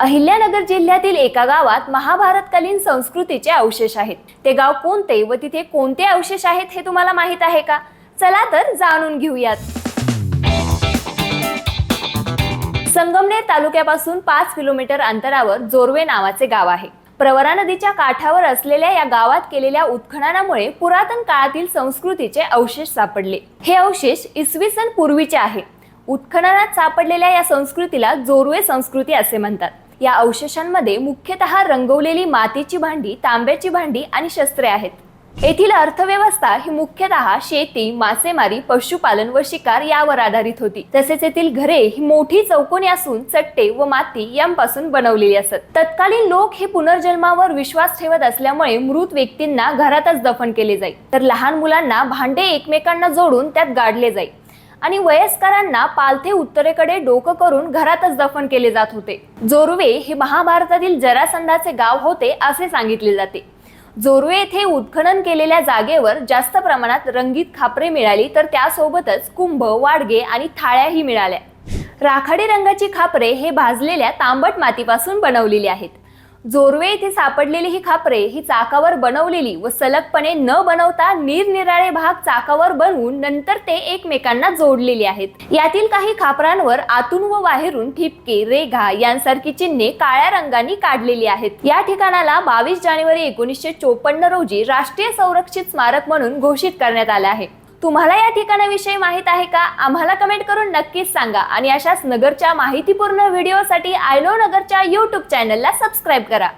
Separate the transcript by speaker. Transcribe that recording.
Speaker 1: अहिल्यानगर जिल्ह्यातील एका गावात महाभारतकालीन संस्कृतीचे अवशेष आहेत. ते गाव कोणते व तिथे कोणते अवशेष आहेत हे तुम्हाला माहीत आहे का? चला तर जाणून घेऊयात. संगमनेर तालुक्यापासून पाच किलोमीटर अंतरावर जोरवे नावाचे गाव आहे. प्रवरा नदीच्या काठावर असलेल्या या गावात केलेल्या उत्खननामुळे पुरातन काळातील संस्कृतीचे अवशेष सापडले. हे अवशेष इसवी सन पूर्वीचे आहे. उत्खननात सापडलेल्या या संस्कृतीला जोरवे संस्कृती असे म्हणतात. या अवशेषांमध्ये मुख्यतः रंगवलेली मातीची भांडी तांब्याची भांडी आणि शस्त्रे आहेत. येथील अर्थव्यवस्था ही मुख्यतः शेती मासेमारी पशुपालन व शिकार यावर आधारित होती. तसेच येथील घरे ही मोठी चौकोनी असून चट्टे व माती यांपासून बनवलेली असत. तत्कालीन लोक हे पुनर्जन्मावर विश्वास ठेवत असल्यामुळे मृत व्यक्तींना घरातच दफन केले जाई. तर लहान मुलांना भांडे एकमेकांना जोडून त्यात गाडले जाई. आणि वयस्करांना पालथे उत्तरेकडे डोकं करून घरातच दफन केले जात होते. जोरवे हे महाभारतातील जरासंधाचे गाव होते असे सांगितले जाते. जोरवे येथे उत्खनन केलेल्या जागेवर जास्त प्रमाणात रंगीत खापरे मिळाली तर त्यासोबतच कुंभ वाडगे आणि थाळ्याही मिळाल्या. राखाडी रंगाची खापरे हे भाजलेल्या तांबट मातीपासून बनवलेली आहेत. जोरवे येथे सापडलेली ही खापरे ही चाकावर बनवलेली व सलगपणे न बनवता निरनिराळे भाग चाकावर बनवून नंतर ते एकमेकांना जोडलेली आहेत. यातील काही खापरांवर आतून व बाहेरून ठिपके रेघा यांसारखी चिन्हे काळ्या रंगाने काढलेली आहेत. या ठिकाणाला बावीस जानेवारी एकोणीसशे चोपन्न रोजी राष्ट्रीय संरक्षित स्मारक म्हणून घोषित करण्यात आलं आहे. तुम्हाला या ठिकाणाविषयी माहीत आहे का? आम्हाला कमेंट करून नक्कीच सांगा. आणि अशाच नगरच्या माहितीपूर्ण व्हिडिओसाठी आय नगरच्या यूट्यूब चॅनलला सबस्क्राईब करा.